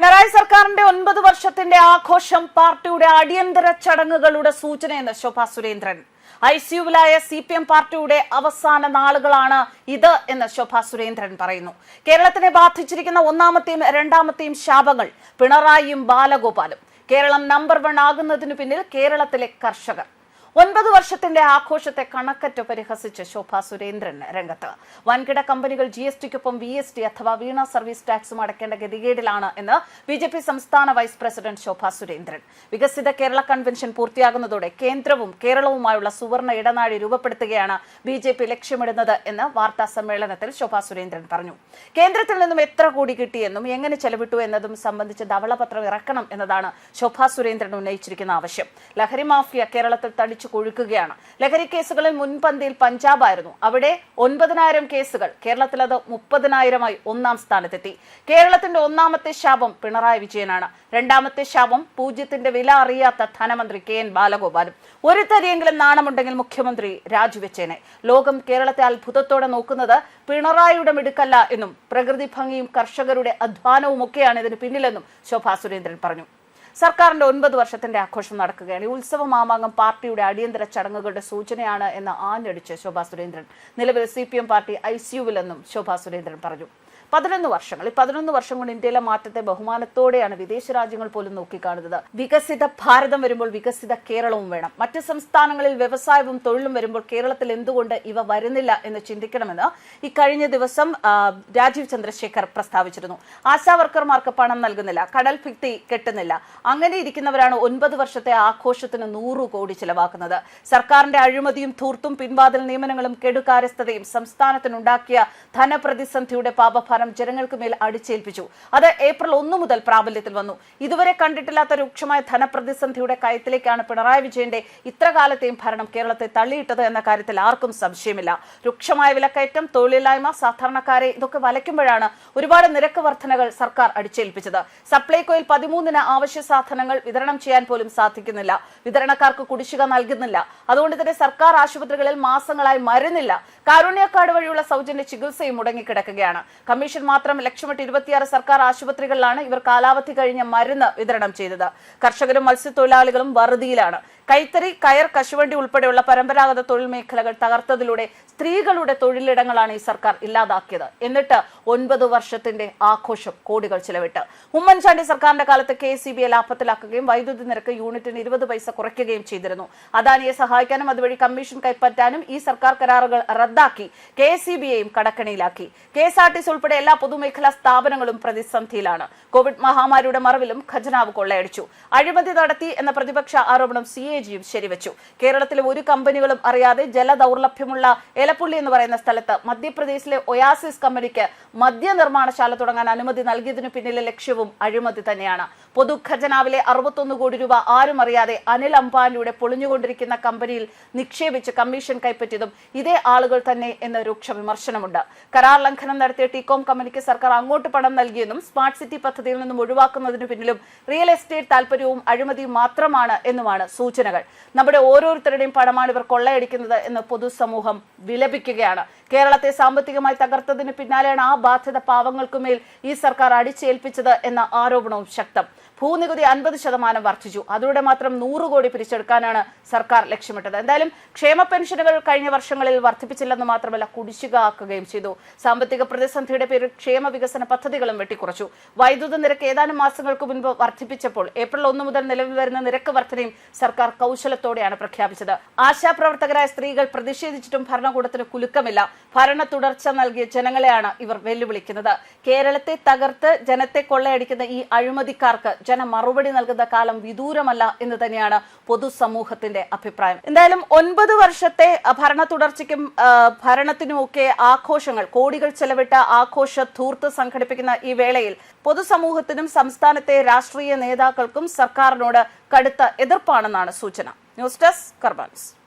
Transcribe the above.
പിണറായി സർക്കാരിന്റെ ഒൻപത് വർഷത്തിന്റെ ആഘോഷം പാർട്ടിയുടെ അടിയന്തര ചടങ്ങുകളുടെ സൂചനയെന്ന് ശോഭാ സുരേന്ദ്രൻ. ഐ സിയുവിലായ സി പി എം പാർട്ടിയുടെ അവസാന നാളുകളാണ് ഇത് എന്ന് ശോഭാ സുരേന്ദ്രൻ പറയുന്നു. കേരളത്തിനെ ബാധിച്ചിരിക്കുന്ന ഒന്നാമത്തെയും രണ്ടാമത്തെയും ശാപങ്ങൾ പിണറായിയും ബാലഗോപാലും. കേരളം നമ്പർ വൺ ആകുന്നതിനു പിന്നിൽ കേരളത്തിലെ കർഷകർ. ഒൻപത് വർഷത്തിന്റെ ആഘോഷത്തെ കണക്കറ്റ് പരിഹസിച്ച് ശോഭാ സുരേന്ദ്രൻ രംഗത്ത്. വൻകിട കമ്പനികൾ ജി എസ് ടിക്കൊപ്പം വി എസ് ടി അഥവാ വീണ സർവീസ് ടാക്സും അടയ്ക്കേണ്ട ഗതികേടിലാണ് എന്ന് ബി ജെ പി സംസ്ഥാന വൈസ് പ്രസിഡന്റ് ശോഭാ സുരേന്ദ്രൻ. വികസിത കേരള കൺവെൻഷൻ പൂർത്തിയാകുന്നതോടെ കേന്ദ്രവും കേരളവുമായുള്ള സുവർണ ഇടനാഴി രൂപപ്പെടുത്തുകയാണ് ബി ജെ പി ലക്ഷ്യമിടുന്നത് എന്ന് വാർത്താ സമ്മേളനത്തിൽ ശോഭാ സുരേന്ദ്രൻ പറഞ്ഞു. കേന്ദ്രത്തിൽ നിന്നും എത്ര കോടി കിട്ടിയെന്നും എങ്ങനെ ചെലവിട്ടു എന്നതും സംബന്ധിച്ച് ധവളപത്രം ഇറക്കണം എന്നതാണ് ശോഭാ സുരേന്ദ്രൻ ഉന്നയിച്ചിരിക്കുന്ന ആവശ്യം. ലഹരി മാഫിയ കേരളത്തിൽ തടിച്ചു കൊഴുക്കുകയാണ്. ലഹരി കേസുകളിൽ മുൻപന്തിയിൽ പഞ്ചാബായിരുന്നു. അവിടെ ഒൻപതിനായിരം കേസുകൾ. കേരളത്തിൽ അത് മുപ്പതിനായിരമായി ഒന്നാം സ്ഥാനത്തെത്തി. കേരളത്തിന്റെ ഒന്നാമത്തെ ശാപം പിണറായി വിജയനാണ്. രണ്ടാമത്തെ ശാപം പൂജ്യത്തിന്റെ വില അറിയാത്ത ധനമന്ത്രി കെ എൻ ബാലഗോപാലും. ഒരു തരിയെങ്കിലും നാണമുണ്ടെങ്കിൽ മുഖ്യമന്ത്രി രാജിവെച്ചേനെ ലോകം കേരളത്തെ അത്ഭുതത്തോടെ നോക്കുന്നത് പിണറായിയുടെ മിടുക്കല്ല എന്നും പ്രകൃതി ഭംഗിയും കർഷകരുടെ അധ്വാനവും ഒക്കെയാണ് ഇതിന് പിന്നിലെന്നും ശോഭാ സുരേന്ദ്രൻ പറഞ്ഞു. സർക്കാരിന്റെ ഒൻപത് വർഷത്തിന്റെ ആഘോഷം നടക്കുകയാണ്. ഈ ഉത്സവ മാമാങ്കം പാർട്ടിയുടെ അടിയന്തര ചടങ്ങുകളുടെ സൂചനയാണ് എന്ന് ആഞ്ഞടിച്ച് ശോഭാ സുരേന്ദ്രൻ. നിലവിൽ സി പാർട്ടി ഐ സിയുവിലെന്നും ശോഭാ സുരേന്ദ്രൻ പറഞ്ഞു. പതിനൊന്ന് വർഷങ്ങൾ ഈ പതിനൊന്ന് വർഷം കൊണ്ട് ഇന്ത്യയിലെ മാറ്റത്തെ ബഹുമാനത്തോടെയാണ് വിദേശ രാജ്യങ്ങൾ പോലും നോക്കിക്കാണുന്നത്. വികസിത ഭാരതം വരുമ്പോൾ വികസിത കേരളവും വേണം. മറ്റ് സംസ്ഥാനങ്ങളിൽ വ്യവസായവും തൊഴിലും വരുമ്പോൾ കേരളത്തിൽ എന്തുകൊണ്ട് ഇവ വരുന്നില്ല എന്ന് ചിന്തിക്കണമെന്ന് ഈ കഴിഞ്ഞ ദിവസം രാജീവ് ചന്ദ്രശേഖർ പ്രസ്താവിച്ചിരുന്നു. ആശാവർക്കർമാർക്ക് പണം നൽകുന്നില്ല കടൽ ഭിത്തി കെട്ടുന്നില്ല. അങ്ങനെ ഇരിക്കുന്നവരാണ് ഒൻപത് വർഷത്തെ ആഘോഷത്തിന് നൂറു കോടി ചിലവാക്കുന്നത്. സർക്കാരിന്റെ അഴിമതിയും ധൂർത്തും പിൻവാതിൽ നിയമനങ്ങളും കെടുകാര്യസ്ഥതയും സംസ്ഥാനത്തിനുണ്ടാക്കിയ ധനപ്രതിസന്ധിയുടെ പാപഭാരം ജനങ്ങൾക്ക് മേൽ അടിച്ചേൽപ്പിച്ചു. അത് ഏപ്രിൽ ഒന്നു മുതൽ പ്രാബല്യത്തിൽ വന്നു. ഇതുവരെ കണ്ടിട്ടില്ലാത്ത രൂക്ഷമായ ധനപ്രതിസന്ധിയുടെ കയത്തിലേക്കാണ് പിണറായി വിജയന്റെ ഇത്രകാലത്തെയും ഭരണം കേരളത്തെ തള്ളിയിട്ടത് എന്ന കാര്യത്തിൽ ആർക്കും സംശയമില്ല. രൂക്ഷമായ വിലക്കയറ്റം തൊഴിലില്ലായ്മ സാധാരണക്കാരെ ഇതൊക്കെ വലയ്ക്കുമ്പോഴാണ് ഒരുപാട് നിരക്ക് വർധനകൾ സർക്കാർ അടിച്ചേൽപ്പിച്ചത്. സപ്ലൈകോയിൽ പതിമൂന്നിന് ആവശ്യ സാധനങ്ങൾ വിതരണം ചെയ്യാൻ പോലും സാധിക്കുന്നില്ല. വിതരണക്കാർക്ക് കുടിശ്ശിക നൽകുന്നില്ല. അതുകൊണ്ട് തന്നെ സർക്കാർ ആശുപത്രികളിൽ മാസങ്ങളായി മരുന്നില്ല. കാരുണ്യ കാർഡ് വഴിയുള്ള സൗജന്യ ചികിത്സയും മുടങ്ങിക്കിടക്കുകയാണ്. കമ്മീഷൻ മാത്രം ലക്ഷ്യമിട്ട് ഇരുപത്തിയാറ് സർക്കാർ ആശുപത്രികളിലാണ് ഇവർ കാലാവധി കഴിഞ്ഞ മരുന്ന് വിതരണം ചെയ്തത്. കർഷകരും മത്സ്യത്തൊഴിലാളികളും വറുതിയിലാണ്. കൈത്തറി കയർ കശുവണ്ടി ഉൾപ്പെടെയുള്ള പരമ്പരാഗത തൊഴിൽ മേഖലകൾ തകർത്തതിലൂടെ സ്ത്രീകളുടെ തൊഴിലിടങ്ങളാണ് ഈ സർക്കാർ ഇല്ലാതാക്കിയത്. എന്നിട്ട് ഒൻപത് വർഷത്തിന്റെ ആഘോഷം കോടികൾ ചിലവിട്ട്. ഉമ്മൻചാണ്ടി സർക്കാരിന്റെ കാലത്ത് കെ സി ബിയെ ലാഭത്തിലാക്കുകയും വൈദ്യുതി നിരക്ക് യൂണിറ്റിന് ഇരുപത് പൈസ കുറയ്ക്കുകയും ചെയ്തിരുന്നു. അദാനിയെ സഹായിക്കാനും അതുവഴി കമ്മീഷൻ കൈപ്പറ്റാനും ഈ സർക്കാർ കരാറുകൾ റദ്ദാക്കി. കെ സി ബിയെയും കടക്കണിയിലാക്കി. K S R T C ഉൾപ്പെടെ എല്ലാ പൊതുമേഖലാ സ്ഥാപനങ്ങളും പ്രതിസന്ധിയിലാണ്. കോവിഡ് മഹാമാരിയുടെ മറവിലും ഖജനാവ് കൊള്ളയടിച്ചു. അഴിമതി നടത്തി എന്ന പ്രതിപക്ഷ ആരോപണം സി എ ജിയും ശരിവച്ചു. കേരളത്തിലെ ഒരു കമ്പനികളും അറിയാതെ ജലദൗർലഭ്യമുള്ള എലപ്പുള്ളി എന്ന് പറയുന്ന സ്ഥലത്ത് മധ്യപ്രദേശിലെ ഒയാസിസ് കമ്പനിക്ക് മദ്യനിർമ്മാണശാല തുടങ്ങാൻ അനുമതി നൽകിയതിനു പിന്നിലെ ലക്ഷ്യവും അഴിമതി തന്നെയാണ്. പൊതുഖജനാവിലെ അറുപത്തൊന്ന് കോടി രൂപ ആരും അറിയാതെ അനിൽ അംബാനിയുടെ പൊളിഞ്ഞുകൊണ്ടിരിക്കുന്ന കമ്പനിയിൽ നിക്ഷേപിച്ച് കമ്മീഷൻ കൈപ്പറ്റിയതും ഇതേ ആളുകൾ തന്നെ എന്ന രൂക്ഷ വിമർശനമുണ്ട്. കരാർ ലംഘനം നടത്തിയ ടീകോം കമ്പനിക്ക് സർക്കാർ അങ്ങോട്ട് പണം നൽകിയെന്നും സ്മാർട്ട് സിറ്റി പദ്ധതിയിൽ നിന്നും ഒഴിവാക്കുന്നതിന് പിന്നിലും റിയൽ എസ്റ്റേറ്റ് താൽപര്യവും അഴിമതിയും മാത്രമാണ് എന്നുമാണ് സൂചനകൾ. നമ്മുടെ ഓരോരുത്തരുടെയും പണമാണ് ഇവർ കൊള്ളയടിക്കുന്നത് എന്ന് പൊതുസമൂഹം വിലപിക്കുകയാണ്. കേരളത്തെ സാമ്പത്തികമായി തകർത്തതിന് പിന്നാലെയാണ് ആ ബാധ്യത പാവങ്ങൾക്കുമേൽ ഈ സർക്കാർ അടിച്ചേൽപ്പിച്ചത് എന്ന ആരോപണവും ശക്തം. ഭൂനികുതി അൻപത് ശതമാനം വർദ്ധിച്ചു. അതിലൂടെ മാത്രം നൂറ് കോടി പിരിച്ചെടുക്കാനാണ് സർക്കാർ ലക്ഷ്യമിട്ടത്. എന്തായാലും ക്ഷേമ പെൻഷനുകൾ കഴിഞ്ഞ വർഷങ്ങളിൽ വർദ്ധിപ്പിച്ചില്ലെന്ന് മാത്രമല്ല കുടിശ്ശിക ആക്കുകയും ചെയ്തു. സാമ്പത്തിക പ്രതിസന്ധിയുടെ പേരിൽ ക്ഷേമ വികസന പദ്ധതികളും വെട്ടിക്കുറച്ചു. വൈദ്യുത നിരക്ക് ഏതാനും മാസങ്ങൾക്ക് മുൻപ് വർദ്ധിപ്പിച്ചപ്പോൾ ഏപ്രിൽ ഒന്ന് മുതൽ നിലവിൽ വരുന്ന നിരക്ക് വർധനയും സർക്കാർ കൗശലത്തോടെയാണ് പ്രഖ്യാപിച്ചത്. ആശാപ്രവർത്തകരായ സ്ത്രീകൾ പ്രതിഷേധിച്ചിട്ടും ഭരണകൂടത്തിന് കുലുക്കമില്ല. ഭരണ തുടർച്ച നൽകിയ ജനങ്ങളെയാണ് ഇവർ വെല്ലുവിളിക്കുന്നത്. കേരളത്തെ തകർത്ത് ജനത്തെ കൊള്ളയടിക്കുന്ന ഈ അഴിമതിക്കാർക്ക് ജനം മറുപടി നൽകുന്ന കാലം വിദൂരമല്ല എന്ന് തന്നെയാണ് പൊതുസമൂഹത്തിന്റെ അഭിപ്രായം. എന്തായാലും ഒൻപത് വർഷത്തെ ഭരണ തുടർച്ചയ്ക്കും ഭരണത്തിനും ഭരണത്തിനുമൊക്കെ ആഘോഷങ്ങൾ കോടികൾ ചെലവിട്ട ആഘോഷ ധൂർത്ത് സംഘടിപ്പിക്കുന്ന ഈ വേളയിൽ പൊതുസമൂഹത്തിനും സംസ്ഥാനത്തെ രാഷ്ട്രീയ നേതാക്കൾക്കും സർക്കാരിനോട് കടുത്ത എതിർപ്പാണെന്നാണ് സൂചന. News desk കർബാൻസ്